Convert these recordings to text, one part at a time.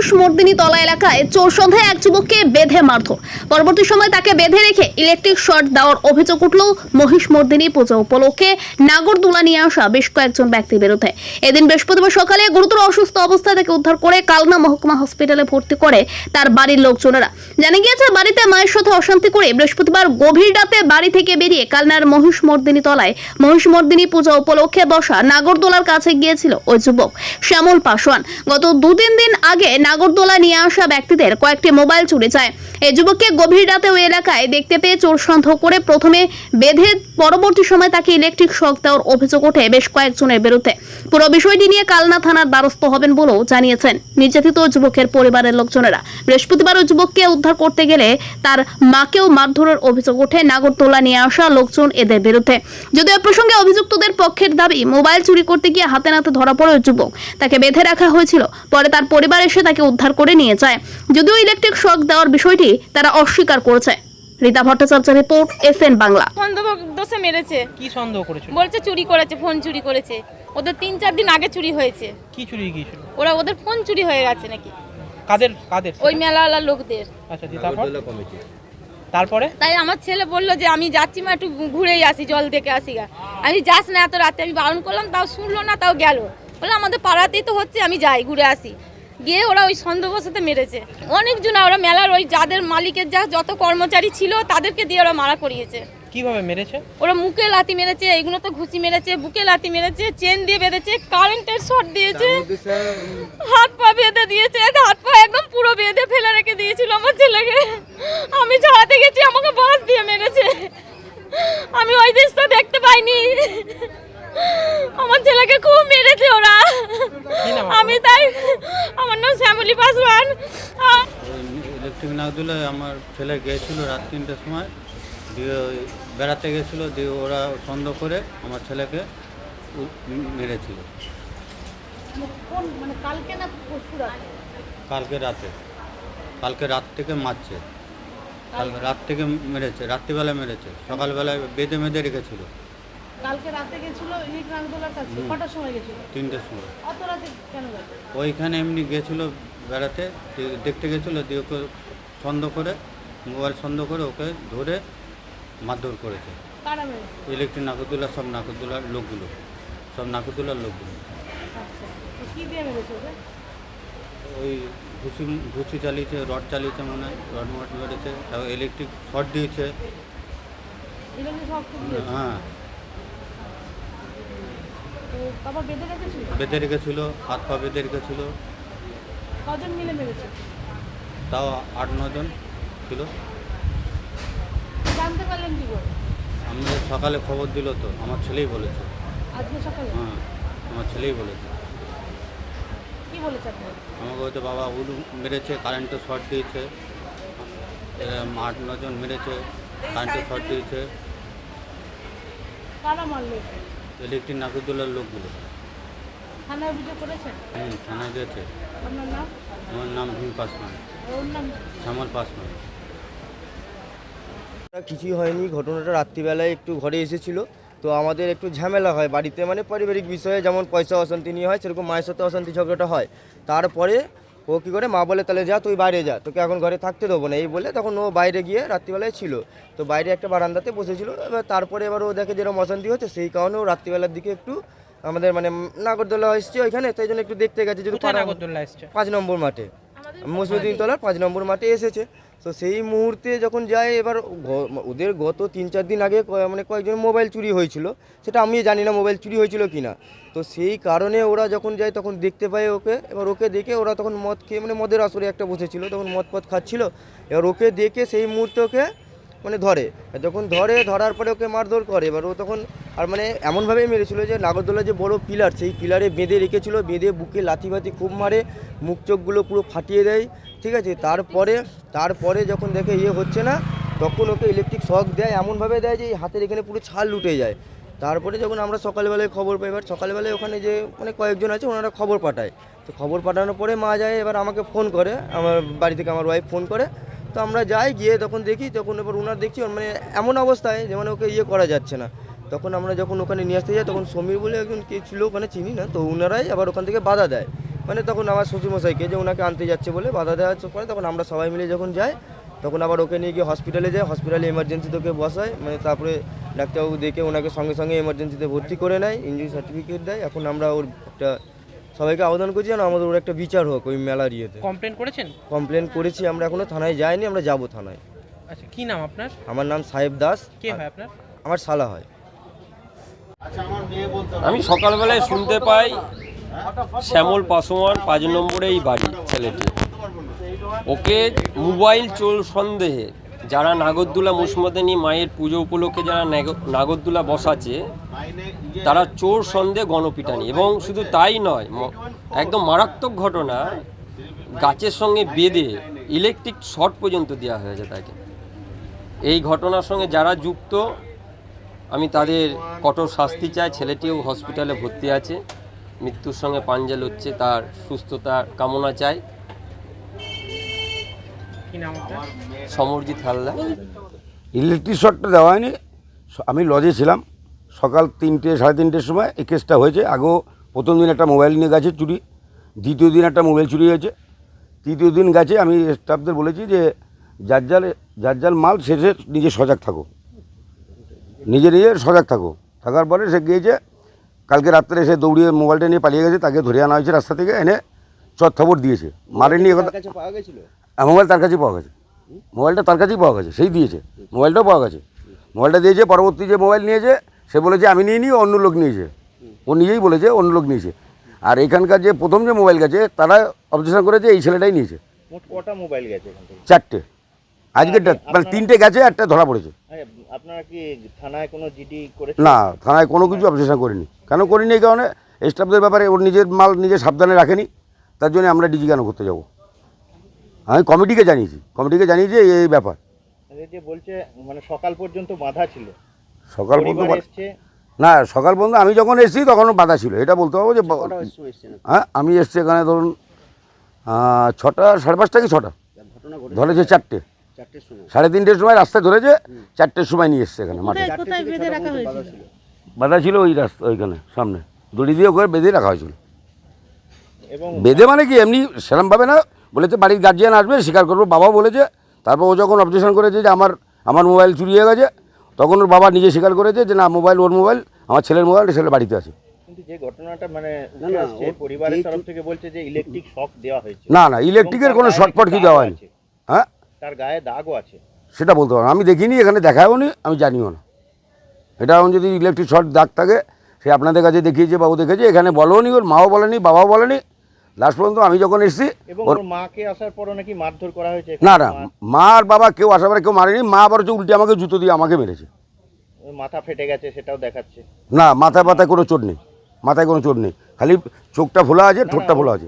মহিষমর্দিনী তলা এলাকায় চোর সন্ধ্যায় এক যুবককে বেঁধে মারধর। পরবর্তী সময় তাকে বেঁধে রেখে ইলেকট্রিক শর্ট দেওয়ার অভিযোগ উঠল মহিষমর্দিনী পুজো উপলক্ষে নাগরদোলা নিয়ে আসা বেশ কয়েকজন ব্যক্তির বিরুদ্ধে। এদিন বৃহস্পতিবার সকালে গুরুতর অসুস্থ অবস্থায় তাকে উদ্ধার করে কালনা মহকুমা হসপিটালে ভর্তি করে তার বাড়ির লোকজনেরা। জানা গিয়েছে, বাড়িতে মায়ের সাথে অশান্তি করে বৃহস্পতিবার গভীর রাতে বাড়ি থেকে বেরিয়ে কালনার মহিষমর্দিনী তলায় মহিষমর্দিনী পূজা উপলক্ষে বসা নাগরদোলার কাছে গিয়েছিল ওই যুবক। শ্যামল পাশোয়ান গত দুদিন দিন আগে নাগরদোলা নিয়ে আসা ব্যক্তিদের কয়েকটি মোবাইল চুরি যায় এই যুবককে গভীর রাতে ওই এলাকায় দেখতে পেয়ে চোর সন্দেহ করে প্রথমে বেঁধে পরবর্তী সময় তাকে ইলেকট্রিক শক দেওয়ার অভিযোগ ওঠে বেশ কয়েকজনের বিরুদ্ধে। পুরো বিষয়টি নিয়ে কালনা থানার দ্বারস্থ হবেন বলেও জানিয়েছেন নির্যাতিত যুবকের পরিবারের লোকজনেরা। বৃহস্পতিবার ওই যুবককে উদ্ধার করতে গেলে তার মাকেও মারধরের অভিযোগ ওঠে। নাগরদোলা নিয়ে আসা লোকজন এদের বিরুদ্ধে। যদিও প্রসঙ্গে অভিযুক্তদের পক্ষের দাবি, মোবাইল চুরি করতে গিয়ে হাতে নাতে ধরা পড়ে যুবক। তাকে বেঁধে রাখা হয়েছিল। পরে তার পরিবার এসে তাকে উদ্ধার করে নিয়ে যায়। যদিও ইলেকট্রিক শক দেওয়ার বিষয়টি তারা অস্বীকার করেছে। রীতা ভট্টাচার্য রিপোর্ট এফএন বাংলা সন্দেহ দোষে মেরেছে। কি সন্দেহ করেছিল? বলছে চুরি করেছে ফোন চুরি করেছে। ওদের তিন চার দিন আগে চুরি হয়েছে। কি চুরি গিয়েছিল? ওরা ওদের ফোন চুরি হয়ে গেছে নাকি? কাদের কাদের? ওই মেলাওয়ালা লোকদের। আচ্ছা তারপর তারপরে? তাই আমার ছেলে বলল যে আমি যাচ্ছি মা একটু ঘুরেই আসি জল দেখে আসি গা। আমি যাস না এত রাতে আমি বারণ করলাম তাও শুনলো না তাও গেল। বললাম আমাদের পাড়াতেই তো হচ্ছে আমি যাই ঘুরে আসি। গিয়ে ওরা ওই সন্দেহবশতে মেরেছে। অনেকজন ওরা মেলার ওই যাদের মালিকের যা যত কর্মচারী ছিল তাদেরকে দিয়ে ওরা মারা করিয়েছে। কীভাবে মেরেছে? ওরা মুখে লাথি মেরেছে এগুলো তো ঘুষি মেরেছে বুকে লাথি মেরেছে চেন দিয়ে বেঁধেছে কারেন্টের শর্ট দিয়েছে। হাত পা বেঁধে দিয়েছে হাত পা একদম পুরো বেঁধে ফেলে রেখে দিয়েছিল আমার ছেলেকে। আমি ছাড়াতে গেছি আমাকে বাস দিয়ে মেরেছে। আমি ওই দৃশ্য দেখতে পাইনি। আমার ছেলেকে খুব মেরেছে ওরা? আমি তাই শ্যামলী পাসওয়ান ইলেকট্রিক নাগদুলে আমার ছেলে গিয়েছিল রাত তিনটের সময় দিয়ে ওই বেড়াতে গেছিল দিয়ে ওরা সন্দেহ করে আমার ছেলেকে মেরেছিল। কালকে রাতে? কালকে রাত। থেকে মারছে। কালকে রাত থেকে মেরেছে রাত্রিবেলা মেরেছে। সকালবেলায় বেঁধে মেঁধে রেখেছিল। কালকে রাতে গেছিল ইলিক নাগদোলার কাছে কটার সময় গেছিল? তিনটের সময়। অত রাতে কেন ওইখানে এমনি গেছিল বেড়াতে দেখতে গেছিল দিয়ে ওকে সন্দেহ করে মোবাইল সন্দেহ করে ওকে ধরে মারধর করেছে। ইলেকট্রিক নাকুদুল্লা সব নাকুদুল্লার লোকগুলো সব নাকুদুল্লার লোকগুলো। আচ্ছা ওই ঘুষি ঘুষি চালিয়েছে রড চালিয়েছে মনে হয় রড মড মেরেছে তারপর ইলেকট্রিক শর্ট দিয়েছে। হ্যাঁ। বেঁধে রেখেছিল হাত পা বেঁধে রেখেছিল। কজন মিলে মেরেছে? তাও আট নজন ছিল। জানতে পারলেন কি করে? আমি সকালে খবর দিল তো আমার ছেলেই বলেছে। আজকে সকালে? হ্যাঁ আমার ছেলেই বলেছে। কি বলেছে আপনার? আমাকে বলছে বাবা উলু মেরেছে কারেন্টে শর্ট দিয়েছে। এরম আট নজন মেরেছে কারেন্টে শর্ট দিয়েছে। কারা মারলো ইলেকট্রিক নাকুদুল্লার লোকগুলো। থানায় অভিযোগ করেছেন? হুম থানায় গেছে। আপনার নাম? আমার নাম ভীম পাসওয়ান ওর নাম শ্যামল কিছুই হয়নি ঘটনাটা রাত্রিবেলায় একটু ঘরে এসেছিল। তো আমাদের একটু ঝামেলা হয় বাড়িতে মানে পারিবারিক বিষয়ে যেমন পয়সা অশান্তি নিয়ে হয় সেরকম মায়ের সাথে অশান্তি ঝগড়াটা হয়। তারপরে ও কী করে মা বলে তাহলে যা তুই বাইরে যা তোকে এখন ঘরে থাকতে দেবো না। এই বলে তখন ও বাইরে গিয়ে রাত্রিবেলায় ছিল। তো বাইরে একটা বারান্দাতে বসেছিল এবার তারপরে এবার ও দেখে যেরকম অশান্তি হচ্ছে সেই কারণে ও রাত্রিবেলার দিকে একটু আমাদের মানে নাগরদোলা এসছে ওইখানে তাই জন্য একটু দেখতে গেছে যদি নাগরদোল্লা এসছে? পাঁচ নম্বর মাঠে। মসজিদ্দিন তলার পাঁচ নম্বর মাঠে এসেছে। তো সেই মুহূর্তে যখন যায় এবার ওদের গত তিন চার দিন আগে ক- মানে কয়েকজন মোবাইল চুরি হয়েছিল। সেটা আমি জানি না মোবাইল চুরি হয়েছিল কি না তো সেই কারণে ওরা যখন যায় তখন দেখতে পায় ওকে। এবার ওকে দেখে ওরা তখন মদ খেয়ে মানে মদের আসরে একটা বসেছিল তখন মদ পদ খাচ্ছিল। এবার ওকে দেখে সেই মুহূর্তে ওকে মানে ধরে। যখন ধরে, ধরার পরে ওকে মারধর করে। এবার ও তখন আর মানে এমনভাবেই মেরেছিল যে নাগরদোলা যে বড় পিলার, সেই পিলারে বেঁধে রেখেছিল। বেঁধে বুকে লাথি বাতি খুব মারে, মুখ চোখগুলো পুরো ফাটিয়ে দেয়। ঠিক আছে? তারপরে তারপরে যখন দেখে ইয়ে হচ্ছে না, তখন ওকে ইলেকট্রিক শক দেয়। এমনভাবে দেয় যে হাতের এখানে পুরো ছাল লুটে যায়। তারপরে যখন আমরা সকালবেলায় খবর পাই, এবার সকালবেলায় ওখানে যে মানে কয়েকজন আছে, ওনারা খবর পাঠায়। তো খবর পাঠানোর পরে মা যায়, এবার আমাকে ফোন করে। আমার বাড়ি থেকে আমার ওয়াইফ ফোন করে। তো আমরা যাই গিয়ে তখন দেখি, তখন এবার ওনার দেখছি মানে এমন অবস্থায় যে মানে ওকে ইয়ে করা যাচ্ছে না। তখন আমরা যখন ওখানে নিয়ে আসতে যাই, তখন সমীর বলে একজন কে ছিল, ওখানে চিনি না, তো ওনারাই আবার ওখান থেকে বাধা দেয়। মানে তখন আমার শ্বশুরমশাইকে যে ওনাকে আনতে যাচ্ছে বলে বাধা দেওয়ার পরে তখন আমরা সবাই মিলে যখন যাই, তখন আবার ওকে নিয়ে গিয়ে হসপিটালে যাই। হসপিটালে এমার্জেন্সিতে ওকে বসায় মানে তারপরে ডাক্তারবাবু দেখে ওনাকে সঙ্গে সঙ্গে এমার্জেন্সিতে ভর্তি করে নেয় ইঞ্জুরি সার্টিফিকেট দেয়। এখন আমরা ওর একটা সবাইকে আবেদন করছি যেন আমাদের ওর একটা বিচার হোক ওই মেলার ইয়েতে। কমপ্লেন করেছেন? কমপ্লেন করেছি আমরা এখনও থানায় যাইনি আমরা যাব থানায়। আচ্ছা কি নাম আপনার? আমার নাম সাহেব দাস। কে হয় আপনার? আমার শালা হয়। আমি সকালবেলায় শুনতে পাই শ্যামল পাসোয়ান পাঁচ নম্বরে এই বাড়ি ছেলেটি। ওকে মোবাইল চোর সন্দেহে যারা নাগরদোলা মুসমদানি মায়ের পুজো উপলক্ষে যারা নাগ- নাগরদোলা বসাচ্ছে, তারা চোর সন্দেহে গণপিটানি। এবং শুধু তাই নয় একদম মারাত্মক ঘটনা, গাছের সঙ্গে বেঁধে ইলেকট্রিক শর্ট পর্যন্ত দেওয়া হয়েছে তাকে। এই ঘটনার সঙ্গে যারা যুক্ত, আমি তাদের কঠোর শাস্তি চাই। ছেলেটিও হসপিটালে ভর্তি আছে। মৃত্যুর সঙ্গে পাঞ্জা লড়ছে তার সুস্থতার কামনা চাই। কি নাম সমরজিৎ হালদার। ইলেকট্রিক শর্টটা দেওয়া হয়নি। আমি লজে ছিলাম। সকাল তিনটে সাড়ে তিনটের সময় এই কেসটা হয়েছে। আগেও প্রথম দিন একটা মোবাইল নিয়ে গেছে চুরি। দ্বিতীয় দিন একটা মোবাইল চুরি হয়েছে। তৃতীয় দিন গেছে আমি স্টাফদের বলেছি যে যার যার যার যার মাল শেষে নিজে সজাগ থাকো নিজে নিজে সজাগ থাকো থাকার পরে সে গিয়েছে কালকে রাত্রে এসে দৌড়িয়ে মোবাইলটা নিয়ে পালিয়ে গেছে তাকে ধরে আনা হয়েছে রাস্তা থেকে এনে চট খবর দিয়েছে মারেনি এ কথা হ্যাঁ, মোবাইল তার কাছে পাওয়া গেছে। মোবাইলটা তার কাছেই পাওয়া গেছে সেই দিয়েছে। মোবাইলটাও পাওয়া গেছে। মোবাইলটা দিয়েছে পরবর্তী যে মোবাইল নিয়েছে সে বলেছে আমি নিয়ে নিই অন্য লোক নিয়েছে। ও নিজেই বলেছে অন্য লোক নিয়েছে। আর এখানকার যে প্রথম যে মোবাইল গেছে তারা অবজেকশন করেছে এই ছেলেটাই নিয়েছে। কটা মোবাইল গেছে চারটে। আজকেরটা মানে তিনটে গেছে একটা ধরা পড়েছে। আপনারা কি থানায় কোনো জিডি করে না থানায় কোনো কিছু অবজেকশন করিনি। কেন করিনি এই কারণে? স্টাফদের ব্যাপারে ওর নিজের মাল নিজে সাবধানে রাখেনি। তার জন্য আমরা ডিজি কেন করতে যাব? আমি কমিটিকে জানিয়েছি কমিটিকে জানিয়েছি এই এই ব্যাপার। যে বলছে মানে সকাল পর্যন্ত বাধা ছিল। সকাল পর্যন্ত না সকাল পর্যন্ত আমি যখন এসেছি তখন বাধা ছিল এটা বলতে হবে যে হ্যাঁ আমি এসছি এখানে ধরুন ছটা সাড়ে পাঁচটা কি ছটা? ধরেছে চারটে। সাড়ে তিনটের সময় রাস্তায় ধরেছে চারটের সময় নিয়ে এসছে এখানে মাঠে। কোথায় বেঁধে বাধা ছিল। ওই রাস্তা ওইখানে সামনে। দড়ি দিয়ে ওখানে বেঁধে রাখা হয়েছিল। বেঁধে মানে কি এমনি সেরমভাবে না বলেছে বাড়ির গার্জিয়ান আসবে স্বীকার করব। বাবা বলেছে তারপর ও যখন অবজেকশন করেছে যে আমার আমার মোবাইল চুরি হয়ে গেছে তখন ওর বাবা নিজে স্বীকার করেছে যে না মোবাইল ওর মোবাইল আমার ছেলের মোবাইল ছেলে বাড়িতে আছে। যে ঘটনাটা মানে উঠে আসছে পরিবারের তরফ থেকে বলছে যে ইলেকট্রিক শক দেওয়া হয়েছে। না না ইলেকট্রিকের কোনো শর্টফট কি দেওয়া হয়নি। হ্যাঁ? তার গায়ে দাগও আছে। সেটা বলতে পারব না। আমি দেখিনি এখানে দেখাও নি আমি জানিও না। এটা এখন যদি ইলেকট্রিক শর্ট দাগ থাকে সে আপনাদের কাছে দেখিয়েছে বাবু দেখেছে এখানে বলেও নি ওর মাও বলেনি বাবাও বলেনি লাস্ট পর্যন্ত আমি যখন এসেছি এবং ওর মাকে আসার পরও নাকি মারধর করা হয়েছে? না না মা- আর বাবা কেউ আসার পরে কেউ মারেনি মা আবার হচ্ছে উল্টে আমাকে জুতো দিয়ে আমাকে মেরেছে। মাথা ফেটে গেছে সেটাও দেখাচ্ছে। না মাথায় মাথায় কোনো চোট নেই মাথায় কোনো চোট নেই খালি চোখটা ফোলা আছে ঠোঁটটা ফোলা আছে।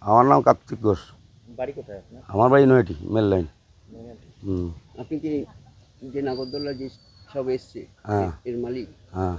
আমার নাম কার্তিক ঘোষ। বাড়ি কোথায় আমার বাড়ি নয়টি মেল লাইন। আপনি কি যে নাগরদোল্লা যে সব এসছে হ্যাঁ। এর মালিক। হ্যাঁ।